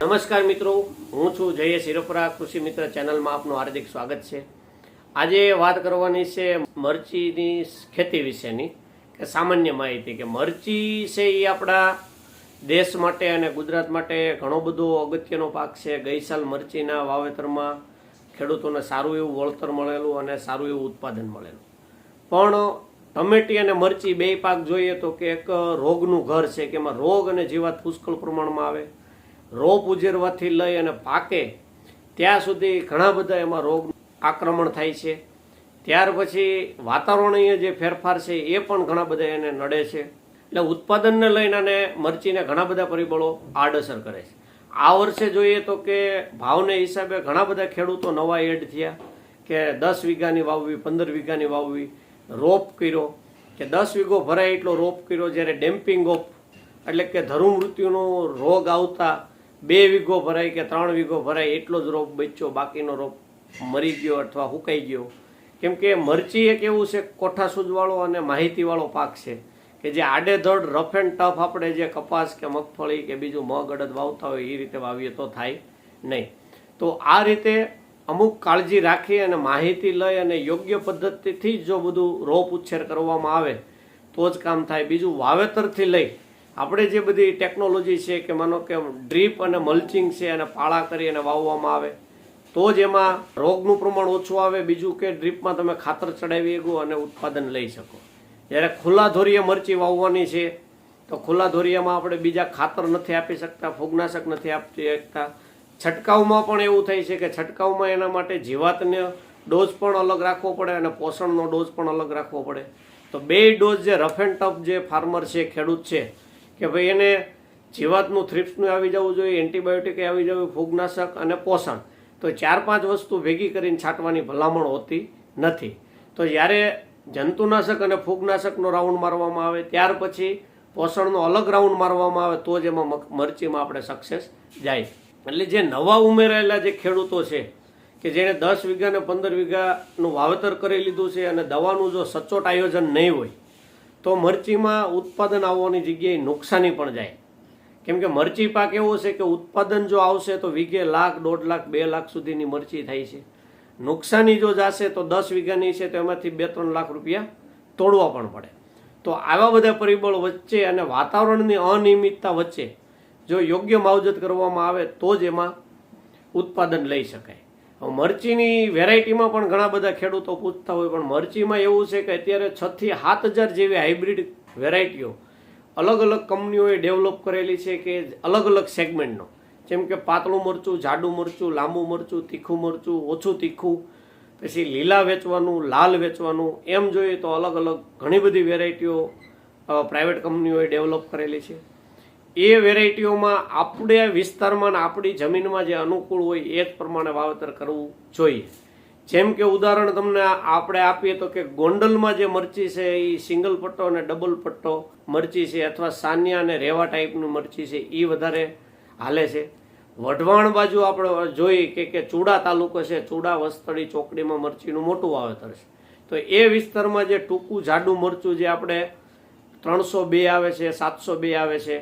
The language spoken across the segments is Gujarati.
નમસ્કાર મિત્રો, હું છું જય શિરોપરા કૃષિ મિત્ર ચેનલમાં આપનું હાર્દિક સ્વાગત છે. આજે વાત કરવાની છે મરચીની ખેતી વિશેની, કે સામાન્ય માહિતી કે મરચી છે એ આપણા દેશ માટે અને ગુજરાત માટે ઘણો બધો અગત્યનો પાક છે. ગઈ સાલ મરચીના વાવેતરમાં ખેડૂતોને સારું એવું વળતર મળેલું અને સારું એવું ઉત્પાદન મળેલું. પણ ટમેટી અને મરચી બે પાક જોઈએ તો કે એક રોગનું ઘર છે, કે એમાં રોગ અને જીવાત પુષ્કળ પ્રમાણમાં આવે. રોપ ઉજેરવાથી લઈ અને પાકે, ત્યાં સુધી ઘણા બધા એમાં રોગ આક્રમણ થાય છે. ત્યાર પછી વાતાવરણીય જે ફેરફાર છે એ પણ ઘણા બધા એને નડે છે. એટલે ઉત્પાદનને લઈને અને મરચીને ઘણા બધા પરિબળો આડઅસર કરે છે. આ વર્ષે જોઈએ તો કે ભાવને હિસાબે ઘણા બધા ખેડૂતો નવા એડ થયા કે દસ વીઘાની વાવવી, પંદર વીઘાની વાવવી, રોપ કર્યો. કે દસ વીઘો ભરાય એટલો રોપ કર્યો જ્યારે ડેમ્પિંગ ઓફ, એટલે કે ધરુમૃત્યુનો રોગ આવતા બે વીઘો ભરાય કે ત્રણ વીઘો ભરાય એટલો જ રોપ બચ્યો, બાકીનો રોપ મરી ગયો અથવા હુકાઈ ગયો. કેમ કે મરચી એક એવું છે, કોઠા સૂજવાળો અને માહિતીવાળો પાક છે, કે જે આડેધડ, રફ એન્ડ ટફ આપણે જે કપાસ કે મગફળી કે બીજું મગ, અડદ વાવતા હોય એ રીતે વાવીએ તો થાય નહીં. તો આ રીતે અમુક કાળજી રાખી અને માહિતી લઈ અને યોગ્ય પદ્ધતિથી જ જો બધું રોપ ઉછેર કરવામાં આવે, તો જ કામ થાય. બીજું વાવેતરથી લઈ આપણે જે બધી ટેકનોલોજી છે કે માનો કે ડ્રીપ અને મલ્ચિંગ છે અને પાળા કરી અને વાવવામાં આવે, તો જ એમાં રોગનું પ્રમાણ ઓછું આવે, બીજું કે ડ્રીપમાં તમે ખાતર ચડાવી શકો અને ઉત્પાદન લઈ શકો. જ્યારે ખુલ્લા ધોરીએ મરચી વાવવાની છે, તો ખુલ્લા ધોરીયામાં આપણે બીજા ખાતર નથી આપી શકતા, ફૂગનાશક નથી આપી શકતા. છંટકાવમાં પણ એવું થાય છે કે છંટકાવમાં એના માટે જીવાતને ડોઝ પણ અલગ રાખવો પડે અને પોષણનો ડોઝ પણ અલગ રાખવો પડે. તો બે ડોઝ જે રફ એન્ડ ટફ જે ફાર્મર છે, ખેડૂત છે કે ભાઈ એને જીવાતનું, થ્રિપ્સનું આવી જવું જોઈએ, એન્ટીબાયોટિક આવી જવું ફૂગનાશક અને પોષણ. તો ચાર પાંચ વસ્તુ ભેગી કરીને છાંટવાની ભલામણ હોતી નથી. તો જ્યારે જંતુનાશક અને ફૂગનાશકનો રાઉન્ડ મારવામાં આવે, ત્યાર પછી પોષણનો અલગ રાઉન્ડ મારવામાં આવે, તો જ એમાં મરચીમાં આપણે સક્સેસ જાય. એટલે જે નવા ઉમેરાયેલા જે ખેડૂતો છે, કે જેણે દસ વીઘા ને પંદર વીઘાનું વાવેતર કરી લીધું છે અને દવાનું જો સચોટ આયોજન નહીં હોય તો મરચીમાં ઉત્પાદન આવવાની જગ્યાએ નુકસાની પણ જાય. કેમ કે મરચી પાક એવો છે કે ઉત્પાદન જો આવશે તો વીઘે લાખ, દોઢ લાખ, બે લાખ સુધીની મરચી થાય છે. નુકસાની જો જશે તો દસ વીઘાની છે તો એમાંથી બે ત્રણ લાખ રૂપિયા તોડવા પણ પડે. તો આવા બધા પરિબળ વચ્ચે અને વાતાવરણની અનિયમિતતા વચ્ચે જો યોગ્ય માવજત કરવામાં આવે તો જ એમાં ઉત્પાદન લઈ શકાય. મરચીની વેરાયટીમાં પણ ઘણા બધા ખેડૂતો પૂછતા હોય, પણ મરચીમાં એવું છે કે અત્યારે છ થી સાત હજાર જેવી હાઇબ્રિડ વેરાયટીઓ અલગ અલગ કંપનીઓએ ડેવલપ કરેલી છે કે અલગ અલગ સેગમેન્ટનો જેમ કે પાતળું મરચું, જાડું મરચું, લાંબુ મરચું, તીખું મરચું, ઓછું તીખું, પછી લીલા વેચવાનું, લાલ વેચવાનું, એમ જોઈએ તો અલગ અલગ ઘણી બધી વેરાયટીઓ પ્રાઇવેટ કંપનીઓએ ડેવલપ કરેલી છે. એ વેરાયટીઓમાં આપણે વિસ્તારમાં આપણી જમીનમાં જે અનુકૂળ હોય એ જ પ્રમાણે વાવેતર કરવું જોઈએ. જેમ કે ઉદાહરણ તમને આપણે આપીએ તો કે ગોંડલમાં જે મરચી છે એ સિંગલ પટ્ટો અને ડબલ પટ્ટો મરચી છે અથવા સાનિયા અને રેવા ટાઈપનું મરચી છે એ વધારે હાલે છે. વઢવાણ બાજુ આપણે જોઈએ કે કે ચૂડા તાલુકો છે, ચૂડા, વસ્તળી, ચોકડીમાં મરચીનું મોટું વાવેતર છે. તો એ વિસ્તારમાં જે ટૂંકું જાડું મરચું જે આપણે ત્રણસો બે આવે છે, સાતસો બે આવે છે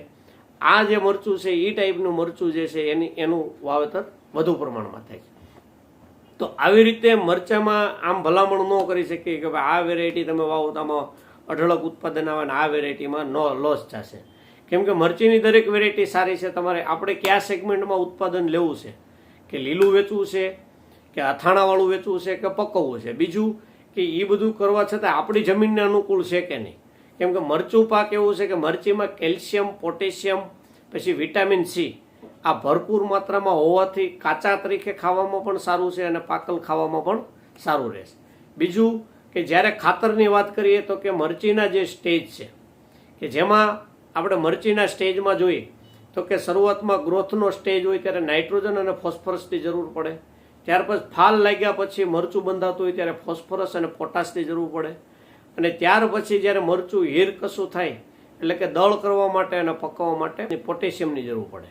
આ જે મરચું છે એ ટાઈપનું મરચું જે છે, એની, એનું વાવેતર વધુ પ્રમાણમાં થાય છે. તો આવી રીતે મરચામાં આમ ભલામણ ન કરી શકીએ કે ભાઈ આ વેરાયટી તમે વાવો તો આમાં અઢળક ઉત્પાદન આવે ને આ વેરાયટીમાં નો લોસ થશે. કેમ કે મરચીની દરેક વેરાયટી સારી છે, તમારે આપણે કયા સેગમેન્ટમાં ઉત્પાદન લેવું છે? કે લીલું વેચવું છે, કે અથાણાવાળું વેચવું છે, કે પકવવું છે? બીજું કે એ બધું કરવા છતાં આપણી જમીનને અનુકૂળ છે કે નહીં? કેમ કે મરચું પાક એવું છે કે મરચીમાં કેલ્શિયમ, પોટેશિયમ, પછી વિટામિન સી આ ભરપૂર માત્રામાં હોવાથી કાચા તરીકે ખાવામાં પણ સારું છે અને પાકલ ખાવામાં પણ સારું રહેશે. બીજું કે જ્યારે ખાતરની વાત કરીએ તો કે મરચીના જે સ્ટેજ છે, કે જેમાં આપણે મરચીના સ્ટેજમાં જોઈએ તો કે શરૂઆતમાં ગ્રોથનો સ્ટેજ હોય ત્યારે નાઇટ્રોજન અને ફોસ્ફરસની જરૂર પડે. ત્યાર પછી ફાલ લાગ્યા પછી મરચું બંધાતું હોય ત્યારે ફોસ્ફરસ અને પોટાશની જરૂર પડે. અને ત્યાર પછી જ્યારે મરચું હીર કશું થાય, એટલે કે દળ કરવા માટે અને પકવવા માટે પોટેશિયમની જરૂર પડે.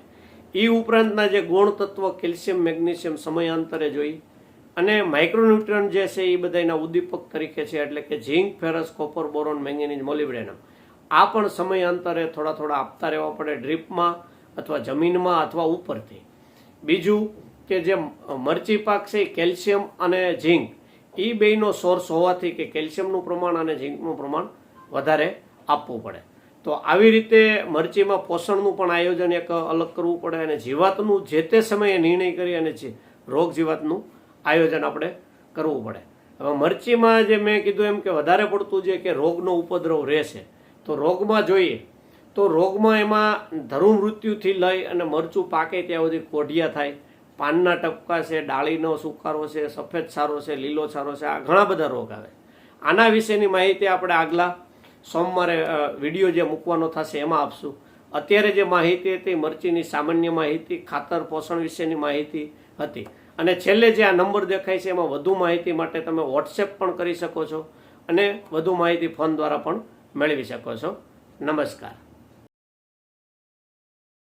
એ ઉપરાંતના જે ગુણ તત્વ કેલ્શિયમ, મેગ્નેશિયમ સમયાંતરે જોઈ અને માઇક્રોન્યુટ્રન જે છે એ બધા એના ઉદ્દીપક તરીકે છે, એટલે કે zinc, ferrous, copper, boron, manganese, molybdenum. આ પણ સમયાંતરે થોડા થોડા આપતા રહેવા પડે ડ્રીપમાં અથવા જમીનમાં અથવા ઉપરથી. બીજું કે જે મરચી પાક છે એ કેલ્શિયમ અને ઝીંક. એ બેયનો સોર્સ હોવાથી કે કેલ્શિયમનું પ્રમાણ અને ઝીંકનું પ્રમાણ વધારે આપવું પડે. તો આવી રીતે મરચીમાં પોષણનું પણ આયોજન એક અલગ કરવું પડે અને જીવાતનું જે તે સમયે નિર્ણય કરી અને રોગ જીવાતનું આયોજન આપણે કરવું પડે. હવે મરચીમાં જે મેં કીધું એમ કે વધારે પડતું જે કે રોગનો ઉપદ્રવ રહેશે, તો રોગમાં જોઈએ, તો રોગમાં એમાં ધરુ મૃત્યુથી લઈ અને મરચું પાકે ત્યાં સુધી કોઢિયા થાય પાનના ટપકા છે, ડાળીનો સુકારો છે, સફેદ સારો છે, લીલો સારો છે, આ ઘણા બધા રોગ આવે. આના વિશેની માહિતી આપણે આગલા સોમવારે વીડિયો જે મૂકવાનો થશે એમાં આપશું. અત્યારે જે માહિતી હતી, મરચીની સામાન્ય માહિતી, ખાતર પોષણ વિશેની માહિતી હતી. અને છેલ્લે જે આ નંબર દેખાય છે, એમાં વધુ માહિતી માટે તમે વોટ્સએપ પણ કરી શકો છો અને વધુ માહિતી ફોન દ્વારા પણ મેળવી શકો છો. નમસ્કાર.